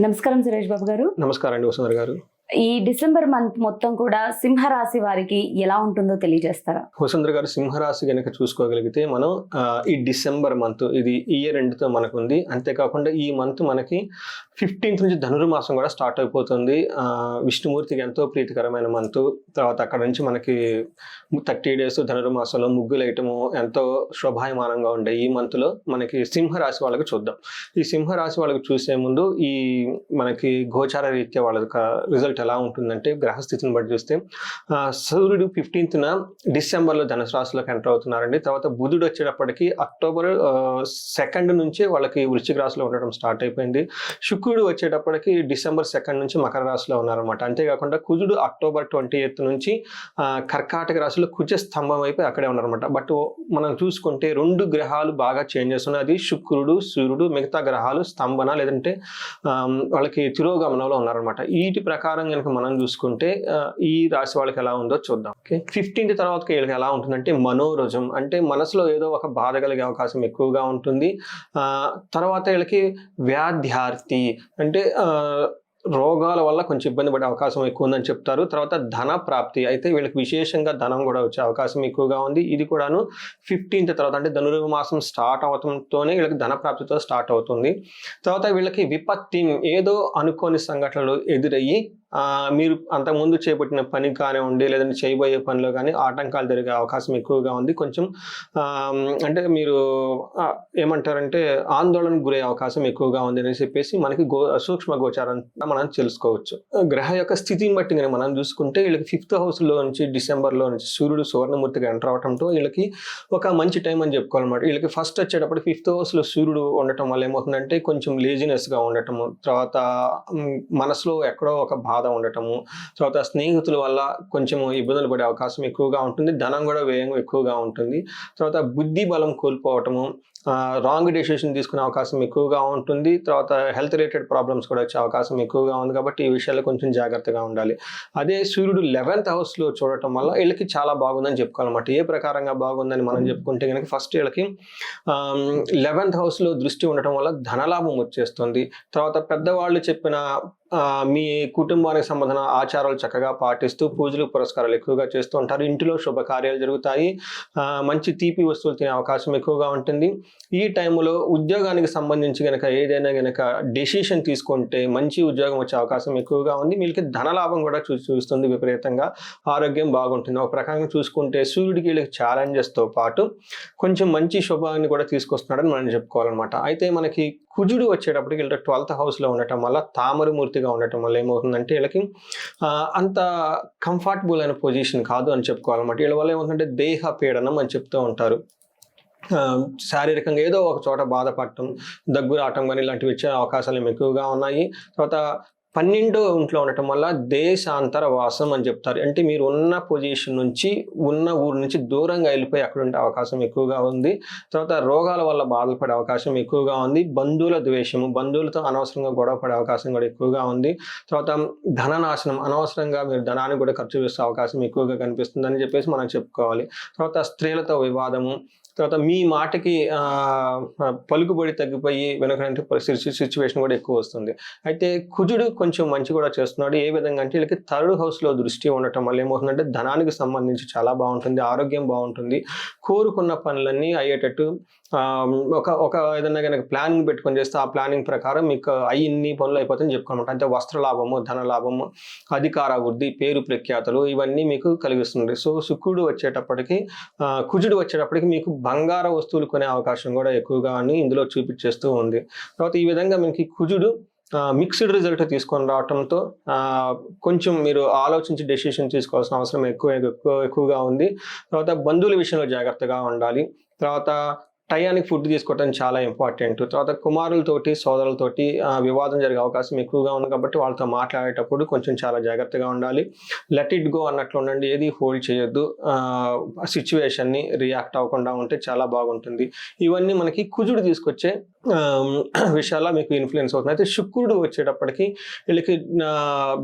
నమస్కారం సురేష్ బాబు గారు. నమస్కారం అండి గారు. ఈ డిసెంబర్ మంత్ మొత్తం కూడా సింహరాశి వారికి ఎలా ఉంటుందో తెలియజేస్తారా? వసుంధర గారు సింహరాశి కనుక చూసుకోగలిగితే మనం ఈ డిసెంబర్ మంత్ ఇది ఇయర్ ఎండ్తో మనకు ఉంది అంతేకాకుండా ఈ మంత్ మనకి ఫిఫ్టీన్త్ నుంచి ధనుర్మాసం కూడా స్టార్ట్ అయిపోతుంది. విష్ణుమూర్తికి ఎంతో ప్రీతికరమైన మంత్. తర్వాత అక్కడ నుంచి మనకి థర్టీ డేస్ ధనుర్మాసంలో ముగ్గులు వేయటము ఎంతో శోభాయమానంగా ఉండే ఈ మంత్లో మనకి సింహరాశి వాళ్ళకి చూద్దాం. ఈ సింహరాశి వాళ్ళకి చూసే ముందు ఈ మనకి గోచార రీత్యా వాళ్ళ రిజల్ట్ ఎలా ఉంటుందంటే గ్రహస్థితిని బట్టి చూస్తే సూర్యుడు ఫిఫ్టీన్త్న డిసెంబర్లో ధనుసు రాశిలోకి ఎంటర్ అవుతున్నారండి. తర్వాత బుధుడు వచ్చేటప్పటికి అక్టోబర్ సెకండ్ నుంచే వాళ్ళకి వృశ్చిక రాశిలో ఉండడం స్టార్ట్ అయిపోయింది. శుక్రుడు వచ్చేటప్పటికి డిసెంబర్ సెకండ్ నుంచి మకర రాశిలో ఉన్నారనమాట అంతేకాకుండా కుజుడు అక్టోబర్ ట్వంటీ ఎయిత్ నుంచి కర్కాటక రాశిలో కుజ స్తంభం అయిపోయి అక్కడే ఉన్నారనమాట బట్ మనం చూసుకుంటే రెండు గ్రహాలు బాగా చేంజ్ చేస్తున్నాయి. అది శుక్రుడు సూర్యుడు మిగతా గ్రహాలు స్తంభన లేదంటే వాళ్ళకి తిరోగమనంలో ఉన్నారనమాట వీటి ప్రకారం కనుక మనం చూసుకుంటే ఈ రాశి వాళ్ళకి ఎలా ఉందో చూద్దాం. ఓకే? ఫిఫ్టీన్త్ తర్వాత వీళ్ళకి ఎలా ఉంటుందంటే మనోరజం. అంటే మనసులో ఏదో ఒక బాధ కలిగే అవకాశం ఎక్కువగా ఉంటుంది. తర్వాత వీళ్ళకి వ్యాధ్యార్థి అంటే రోగాల వల్ల కొంచెం ఇబ్బంది పడే అవకాశం ఎక్కువ ఉందని చెప్తారు. తర్వాత ధన ప్రాప్తి అయితే వీళ్ళకి విశేషంగా ధనం కూడా వచ్చే అవకాశం ఎక్కువగా ఉంది. ఇది కూడాను ఫిఫ్టీన్త్ తర్వాత అంటే ధనుర్మాసం స్టార్ట్ అవడంతోనే వీళ్ళకి ధన ప్రాప్తితో స్టార్ట్ అవుతుంది. తర్వాత వీళ్ళకి విపత్తి ఏదో అనుకోని సంఘటనలు ఎదురయ్యి మీరు అంతకుముందు చేపట్టిన పని కానివ్వండి లేదంటే చేయబోయే పనిలో కానీ ఆటంకాలు జరిగే అవకాశం ఎక్కువగా ఉంది. కొంచెం అంటే మీరు ఏమంటారంటే ఆందోళనకు గురయ్యే అవకాశం ఎక్కువగా ఉంది అని చెప్పేసి మనకి గో సూక్ష్మ గోచారం మనం తెలుసుకోవచ్చు. గ్రహ యొక్క స్థితిని బట్టి కానీ మనం చూసుకుంటే వీళ్ళకి ఫిఫ్త్ హౌస్లో నుంచి డిసెంబర్లో నుంచి సూర్యుడు సువర్ణమూర్తిగా ఎంటర్ అవడంతో వీళ్ళకి ఒక మంచి టైం అని చెప్పుకోవాలన్నమాట. వీళ్ళకి ఫస్ట్ వచ్చేటప్పుడు ఫిఫ్త్ హౌస్లో సూర్యుడు ఉండటం వల్ల ఏమవుతుందంటే కొంచెం లేజినెస్గా ఉండటము తర్వాత మనసులో ఎక్కడో ఒక బాధ ఉండటము తర్వాత స్నేహితుల వల్ల కొంచెం ఇబ్బందులు పడే అవకాశం ఎక్కువగా ఉంటుంది ధనం కూడా వ్యయం ఎక్కువగా ఉంటుంది. తర్వాత బుద్ధి బలం కోల్పోవటము రాంగ్ డెసిషన్ తీసుకునే అవకాశం ఎక్కువగా ఉంటుంది. తర్వాత హెల్త్ రిలేటెడ్ ప్రాబ్లమ్స్ కూడా వచ్చే అవకాశం ఎక్కువగా ఉంది కాబట్టి ఈ విషయాల్లో కొంచెం జాగ్రత్తగా ఉండాలి. అదే సూర్యుడు లెవెన్త్ హౌస్లో చూడటం వల్ల వీళ్ళకి చాలా బాగుందని చెప్పుకోవాలన్నమాట. ఏ ప్రకారంగా బాగుందని మనం చెప్పుకుంటే కనుక ఫస్ట్ వీళ్ళకి లెవెన్త్ హౌస్లో దృష్టి ఉండటం వల్ల ధనలాభం వచ్చేస్తుంది. తర్వాత పెద్దవాళ్ళు చెప్పిన మీ కుటుంబానికి సంబంధించిన ఆచారాలు చక్కగా పాటిస్తూ పూజలు పురస్కారాలు ఎక్కువగా చేస్తూ ఉంటారు. ఇంటిలో శుభకార్యాలు జరుగుతాయి. మంచి తీపి వస్తువులు తినే అవకాశం ఎక్కువగా ఉంటుంది. ఈ టైంలో ఉద్యోగానికి సంబంధించి కనుక ఏదైనా కనుక డెసిషన్ తీసుకుంటే మంచి ఉద్యోగం వచ్చే అవకాశం ఎక్కువగా ఉంది. వీళ్ళకి ధనలాభం కూడా చూ చూస్తుంది విపరీతంగా. ఆరోగ్యం బాగుంటుంది. ఒక ప్రకారంగా చూసుకుంటే సూర్యుడికి వీళ్ళకి ఛాలెంజెస్తో పాటు కొంచెం మంచి శుభాన్ని కూడా తీసుకొస్తున్నాడని మనం చెప్పుకోవాలన్నమాట. అయితే మనకి కుజుడు వచ్చేటప్పటికి వీళ్ళ ట్వెల్త్ హౌస్లో ఉండటం వల్ల తామరమూర్తిగా ఉండటం వల్ల ఏమవుతుందంటే వీళ్ళకి అంత కంఫర్టబుల్ అయిన పొజిషన్ కాదు అని చెప్పుకోవాలన్నమాట. వీళ్ళ వల్ల ఏమవుతుందంటే దేహ పీడనం అని చెప్తూ ఉంటారు. శారీరకంగా ఏదో ఒక చోట బాధపడటం దగ్గు రావటం కానీ ఇలాంటివి వచ్చే అవకాశాలు ఎక్కువగా ఉన్నాయి. తర్వాత పన్నెండో ఇంట్లో ఉండటం వల్ల దేశాంతర వాసం అని చెప్తారు. అంటే మీరు ఉన్న పొజిషన్ నుంచి ఉన్న ఊరు నుంచి దూరంగా వెళ్ళిపోయి అక్కడ ఉండే అవకాశం ఎక్కువగా ఉంది. తర్వాత రోగాల వల్ల బాధపడే అవకాశం ఎక్కువగా ఉంది. బంధువుల ద్వేషము బంధువులతో అనవసరంగా గొడవ పడే అవకాశం కూడా ఎక్కువగా ఉంది. తర్వాత ధననాశనం అనవసరంగా మీరు ధనాన్ని కూడా ఖర్చు చేసే అవకాశం ఎక్కువగా కనిపిస్తుంది అని చెప్పేసి మనం చెప్పుకోవాలి. తర్వాత స్త్రీలతో వివాదము తర్వాత మీ మాటకి పలుకుబడి తగ్గిపోయి వెనకనంటే పరిస్థితి సిచ్యువేషన్ కూడా ఎక్కువ వస్తుంది. అయితే కుజుడు కొంచెం మంచి కూడా చేస్తున్నాడు. ఏ విధంగా అంటే వీళ్ళకి థర్డ్ హౌస్లో దృష్టి ఉండటం వల్ల ఏమవుతుందంటే ధనానికి సంబంధించి చాలా బాగుంటుంది ఆరోగ్యం బాగుంటుంది. కోరుకున్న పనులన్నీ అయ్యేటట్టు ఒక ఒక ఏదైనా కనుక ప్లానింగ్ పెట్టుకొని చేస్తే ఆ ప్లానింగ్ ప్రకారం మీకు అవి ఇన్ని పనులు అయిపోతాయని చెప్పుకోమాట అంటే వస్త్ర లాభము ధన లాభము అధికార వృద్ధి పేరు ప్రఖ్యాతలు ఇవన్నీ మీకు కలిగిస్తుంది సో శుక్రుడు వచ్చేటప్పటికి కుజుడు వచ్చేటప్పటికి మీకు బంగార వస్తువులు కొనే అవకాశం కూడా ఎక్కువగా అని ఇందులో చూపించేస్తూ ఉంది. తర్వాత ఈ విధంగా మీకు కుజుడు మిక్స్డ్ రిజల్ట్ తీసుకొని రావడంతో కొంచెం మీరు ఆలోచించి డెసిషన్ తీసుకోవాల్సిన అవసరం ఎక్కువ ఎక్కువ ఎక్కువగా ఉంది. తర్వాత బంధువుల విషయంలో జాగ్రత్తగా ఉండాలి. తర్వాత టయానికి ఫుడ్ తీసుకోవటం చాలా ఇంపార్టెంట్. తర్వాత కుమారులతోటి సోదరులతోటి వివాదం జరిగే అవకాశం ఎక్కువగా ఉంది కాబట్టి వాళ్ళతో మాట్లాడేటప్పుడు కొంచెం చాలా జాగ్రత్తగా ఉండాలి. లెట్ ఇట్ గో అన్నట్లు ఉండండి. ఏది హోల్డ్ చేయొద్దు. సిచ్యువేషన్ని రియాక్ట్ అవ్వకుండా ఉంటే చాలా బాగుంటుంది. ఇవన్నీ మనకి కుజుడు తీసుకొచ్చే విషయాల్లో మీకు ఇన్ఫ్లుయెన్స్ అవుతుంది. అయితే శుక్రుడు వచ్చేటప్పటికి వీళ్ళకి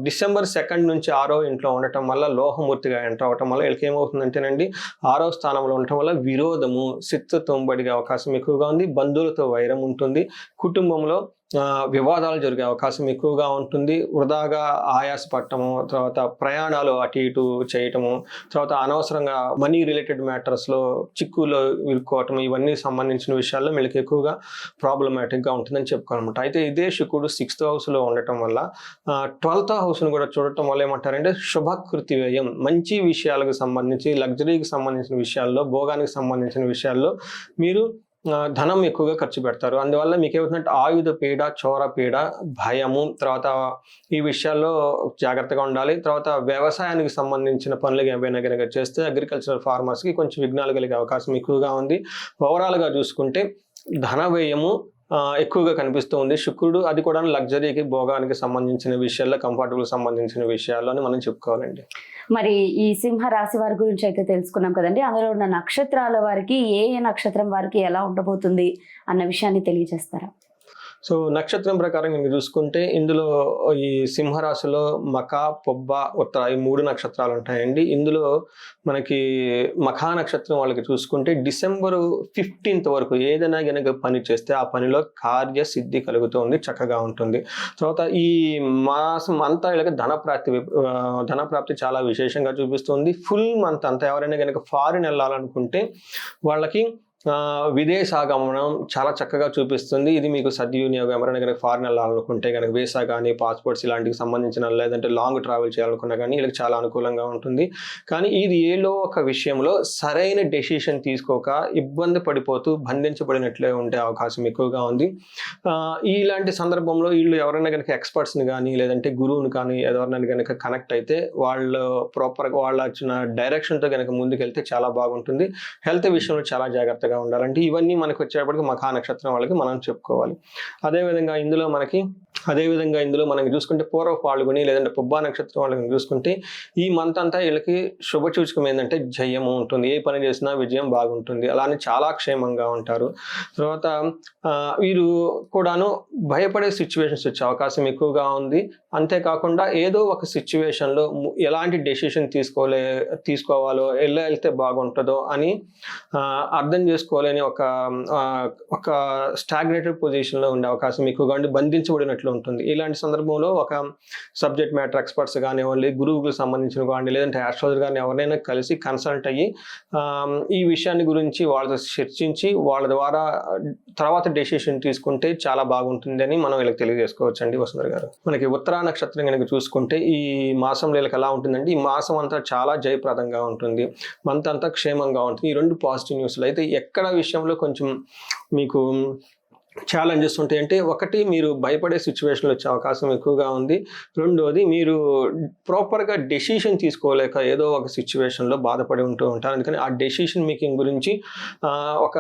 డిసెంబర్ సెకండ్ నుంచి ఆరో ఇంట్లో ఉండటం వల్ల లోహమూర్తిగా ఎంటర్ అవటం వల్ల వీళ్ళకి ఏమవుతుందంటేనండి ఆరో స్థానంలో ఉండటం వల్ల విరోధము సిత్తత్వం తొంబడిగా అవకాశం ఎక్కువగా ఉంది బంధువులతో వైరం ఉంటుంది. కుటుంబంలో వివాదాలు జరిగే అవకాశం ఎక్కువగా ఉంటుంది. వృధాగా ఆయాసపడటము తర్వాత ప్రయాణాలు అటు ఇటు చేయటము తర్వాత అనవసరంగా మనీ రిలేటెడ్ మ్యాటర్స్లో చిక్కులో ఇరుక్కోవటం ఇవన్నీ సంబంధించిన విషయాల్లో వీళ్ళకి ఎక్కువగా ప్రాబ్లమాటిక్గా ఉంటుందని చెప్పుకోవాలన్నమాట. అయితే ఇదే శుకుడు సిక్స్త్ హౌస్లో ఉండటం వల్ల ట్వెల్త్ హౌస్ను కూడా చూడటం వల్ల ఏమంటారంటే శుభకృతి వ్యయం. మంచి విషయాలకు సంబంధించి లగ్జరీకి సంబంధించిన విషయాల్లో భోగానికి సంబంధించిన విషయాల్లో మీరు ధనం ఎక్కువగా ఖర్చు పెడతారు. అందువల్ల మీకు ఏమవుతుందంటే ఆయుధ పీడ చోర పీడ భయము తర్వాత ఈ విషయాల్లో జాగ్రత్తగా ఉండాలి. తర్వాత వ్యవసాయానికి సంబంధించిన పనులు ఏమైనా కనుక చేస్తే అగ్రికల్చరల్ ఫార్మర్స్కి కొంచెం విఘ్నాలు కలిగే అవకాశం ఎక్కువగా ఉంది. ఓవరాల్గా చూసుకుంటే ధన వ్యయము ఎక్కువగా కనిపిస్తూ ఉంది. శుక్రుడు అది కూడా లగ్జరీకి భోగానికి సంబంధించిన విషయాల్లో కంఫర్టబుల్ సంబంధించిన విషయాల్లో మనం చెప్పుకోవాలండి. మరి ఈ సింహ రాశి వారి గురించి అయితే తెలుసుకున్నాం కదండి. అందులో ఉన్న నక్షత్రాల వారికి ఏ ఏ నక్షత్రం వారికి ఎలా ఉండబోతుంది అన్న విషయాన్ని తెలియజేస్తారా? సో నక్షత్రం ప్రకారం మీరు చూసుకుంటే ఇందులో ఈ సింహరాశిలో మక పొబ్బ ఉత్తర ఈ మూడు నక్షత్రాలు ఉంటాయండి. ఇందులో మనకి మఖా నక్షత్రం వాళ్ళకి చూసుకుంటే డిసెంబర్ ఫిఫ్టీన్త్ వరకు ఏదైనా గనక పని చేస్తే ఆ పనిలో కార్య సిద్ధి కలుగుతుంది చక్కగా ఉంటుంది. తర్వాత ఈ మాసం అంతా వీళ్ళకి ధనప్రాప్తి ధనప్రాప్తి చాలా విశేషంగా చూపిస్తుంది. ఫుల్ మంత్ అంతా ఎవరైనా కనుక ఫారిన్ వెళ్ళాలనుకుంటే వాళ్ళకి విదేశాగమనం చాలా చక్కగా చూపిస్తుంది. ఇది మీకు సద్వినియోగం ఎవరైనా కనుక ఫారిన్ వెళ్ళాలనుకుంటే కనుక వీసా కానీ పాస్పోర్ట్స్ ఇలాంటికి సంబంధించిన లేదంటే లాంగ్ ట్రావెల్ చేయాలనుకున్నా కానీ వీళ్ళకి చాలా అనుకూలంగా ఉంటుంది. కానీ ఇది ఏలో ఒక విషయంలో సరైన డెసిషన్ తీసుకోక ఇబ్బంది పడిపోతూ బంధించబడినట్లే ఉండే అవకాశం ఎక్కువగా ఉంది. ఇలాంటి సందర్భంలో వీళ్ళు ఎవరైనా కనుక ఎక్స్పర్ట్స్ని కానీ లేదంటే గురువుని కానీ ఎవరైనా కనుక కనెక్ట్ అయితే వాళ్ళు ప్రాపర్గా వాళ్ళ వచ్చిన డైరెక్షన్తో కనుక ముందుకెళ్తే చాలా బాగుంటుంది. హెల్త్ విషయంలో చాలా జాగ్రత్తగా ఉండాలంటే ఇవన్నీ మనకు వచ్చేటప్పటికి మఖా నక్షత్రం వాళ్ళకి మనం చెప్పుకోవాలి. అదేవిధంగా ఇందులో మనకి అదేవిధంగా ఇందులో మనం చూసుకుంటే పూర్వ పాల్గొని లేదంటే పుబ్బా నక్షత్రం వాళ్ళకి చూసుకుంటే ఈ మంత్ అంతా వీళ్ళకి శుభ సూచకం ఏంటంటే జయము ఉంటుంది. ఏ పని చేసినా విజయం బాగుంటుంది. అలానే చాలా క్షేమంగా ఉంటారు. తర్వాత వీరు కూడాను భయపడే సిచ్యువేషన్స్ వచ్చే అవకాశం ఎక్కువగా ఉంది. అంతేకాకుండా ఏదో ఒక సిచ్యువేషన్లో ఎలాంటి డెసిషన్ తీసుకోలే తీసుకోవాలో ఎలా వెళ్తే బాగుంటుందో అని అర్థం చేసుకోలేని ఒక ఒక స్టాగ్నేటెడ్ పొజిషన్లో ఉండే అవకాశం ఎక్కువగా ఉండి బంధించబడినట్లు ఉంటుంది. ఇలాంటి సందర్భంలో ఒక సబ్జెక్ట్ మ్యాటర్ ఎక్స్పర్ట్స్ కానివ్వండి గురువుకు సంబంధించిన కానీ లేదంటే ఆస్ట్రాలజర్ కానీ ఎవరైనా కలిసి కన్సల్ట్ అయ్యి ఈ విషయాన్ని గురించి వాళ్ళతో చర్చించి వాళ్ళ ద్వారా తర్వాత డెసిషన్ తీసుకుంటే చాలా బాగుంటుంది అని మనం ఇలా తెలియజేసుకోవచ్చు అండి వసుంధర గారు. మనకి ఉత్తరా నక్షత్రం కనుక చూసుకుంటే ఈ మాసం వీళ్ళకి ఎలా ఉంటుందంటే ఈ మాసం అంతా చాలా జయప్రదంగా ఉంటుంది. మంత్ అంతా క్షేమంగా ఉంటుంది. ఈ రెండు పాజిటివ్ న్యూస్లు. అయితే ఎక్కడ విషయంలో కొంచెం మీకు ఛాలెంజెస్ ఉంటాయి అంటే ఒకటి మీరు భయపడే సిచ్యువేషన్లు వచ్చే అవకాశం ఎక్కువగా ఉంది. రెండోది మీరు ప్రాపర్గా డెసిషన్ తీసుకోలేక ఏదో ఒక సిచ్యువేషన్లో బాధపడి ఉంటూ ఉంటారు. అందుకని ఆ డెసిషన్ మేకింగ్ గురించి ఒక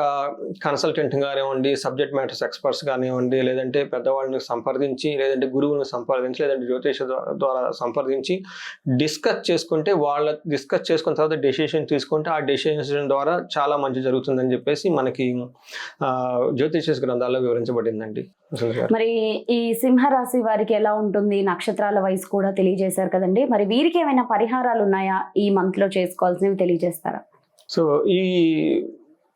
కన్సల్టెంట్ కానివ్వండి సబ్జెక్ట్ మ్యాటర్స్ ఎక్స్పర్ట్స్ కానివ్వండి లేదంటే పెద్దవాళ్ళని సంప్రదించి లేదంటే గురువుని సంప్రదించి లేదంటే జ్యోతిష ద్వారా సంప్రదించి డిస్కస్ చేసుకుంటే వాళ్ళ డిస్కస్ చేసుకున్న తర్వాత డెసిషన్ తీసుకుంటే ఆ డెసిషన్ ద్వారా చాలా మంచి జరుగుతుందని చెప్పేసి మనకి జ్యోతిష గ్రంథాల్లో వివరించబడిందండి. మరి ఈ సింహ రాశి వారికి ఎలా ఉంటుంది? నక్షత్రాల వయసు కూడా తెలియజేశారు కదండి. మరి వీరికి ఏమైనా పరిహారాలు ఉన్నాయా? ఈ మంత్లో చేసుకోవాల్సినవి తెలియజేస్తారా? సో ఈ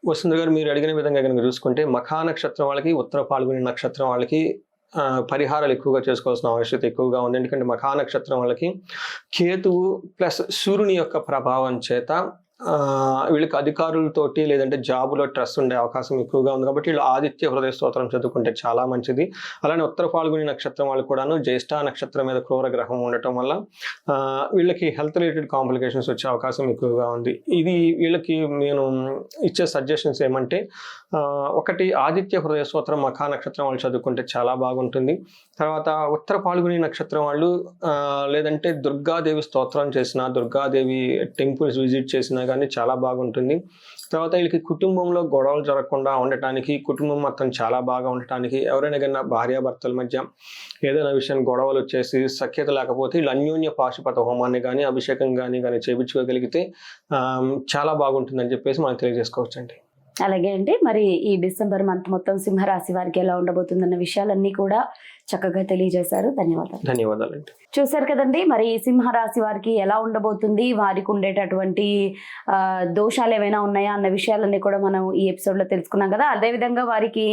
వసుంధర గారు మీరు అడిగిన విధంగా కనుక చూసుకుంటే మఖా నక్షత్రం వాళ్ళకి ఉత్తర పాల్గొని నక్షత్రం వాళ్ళకి పరిహారాలు ఎక్కువగా చేసుకోవాల్సిన ఆవశ్యకత ఎక్కువగా ఉంది. ఎందుకంటే మఖా నక్షత్రం వాళ్ళకి కేతువు ప్లస్ సూర్యుని యొక్క ప్రభావం చేత వీళ్ళకి అధికారులతోటి లేదంటే జాబులో ట్రస్ట్ ఉండే అవకాశం ఎక్కువగా ఉంది కాబట్టి వీళ్ళు ఆదిత్య హృదయ స్తోత్రం చదువుకుంటే చాలా మంచిది. అలానే ఉత్తర పాల్గొని నక్షత్రం వాళ్ళు కూడాను జ్యేష్ఠ నక్షత్రం మీద క్రూర గ్రహం ఉండటం వల్ల వీళ్ళకి హెల్త్ రిలేటెడ్ కాంప్లికేషన్స్ వచ్చే అవకాశం ఎక్కువగా ఉంది. ఇది వీళ్ళకి నేను ఇచ్చే సజెషన్స్ ఏమంటే ఒకటి ఆదిత్య హృదయ స్తోత్రం మఖా నక్షత్రం వాళ్ళు చదువుకుంటే చాలా బాగుంటుంది. తర్వాత ఉత్తర పాల్గొని నక్షత్రం వాళ్ళు లేదంటే దుర్గాదేవి స్తోత్రం చేసిన దుర్గాదేవి టెంపుల్స్ విజిట్ చేసినా కానీ చాలా బాగుంటుంది. తర్వాత వీళ్ళకి కుటుంబంలో గొడవలు జరగకుండా ఉండటానికి కుటుంబం మొత్తం చాలా బాగా ఉండటానికి ఎవరైనా కన్నా భార్యాభర్తల మధ్య ఏదైనా విషయం గొడవలు వచ్చేసి సఖ్యత లేకపోతే వీళ్ళు అన్యోన్య పాశుపత హోమాన్ని కానీ అభిషేకం కానీ కానీ చేయించుకోగలిగితే చాలా బాగుంటుందని చెప్పేసి మనం తెలియజేసుకోవచ్చండి. అలాగే అండి మరి ఈ డిసెంబర్ మంత్ మొత్తం సింహరాశి వారికి ఎలా ఉండబోతుందన్న విషయాలన్నీ కూడా చక్కగా తెలియజేశారు. ధన్యవాదాలు. ధన్యవాదాలండి. చూశారు కదండి మరి సింహరాశి వారికి ఎలా ఉండబోతుంది? వారికి ఉండేటటువంటి దోషాలు ఏమైనా ఉన్నాయా అన్న విషయాలన్నీ కూడా మనం ఈ ఎపిసోడ్లో తెలుసుకున్నాం కదా. అదేవిధంగా వారికి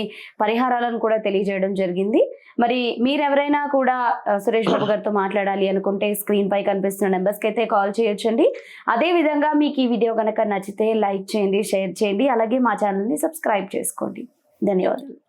పరిహారాలను కూడా తెలియజేయడం జరిగింది. మరి మీరెవరైనా కూడా సురేష్ బాబు గారితో మాట్లాడాలి అనుకుంటే స్క్రీన్ పై కనిపిస్తున్న నెంబర్స్కి అయితే కాల్ చేయొచ్చండి. అదేవిధంగా మీకు ఈ వీడియో కనుక నచ్చితే లైక్ చేయండి షేర్ చేయండి. అలాగే మా ఛానల్ని సబ్స్క్రైబ్ చేసుకోండి. ధన్యవాదాలు.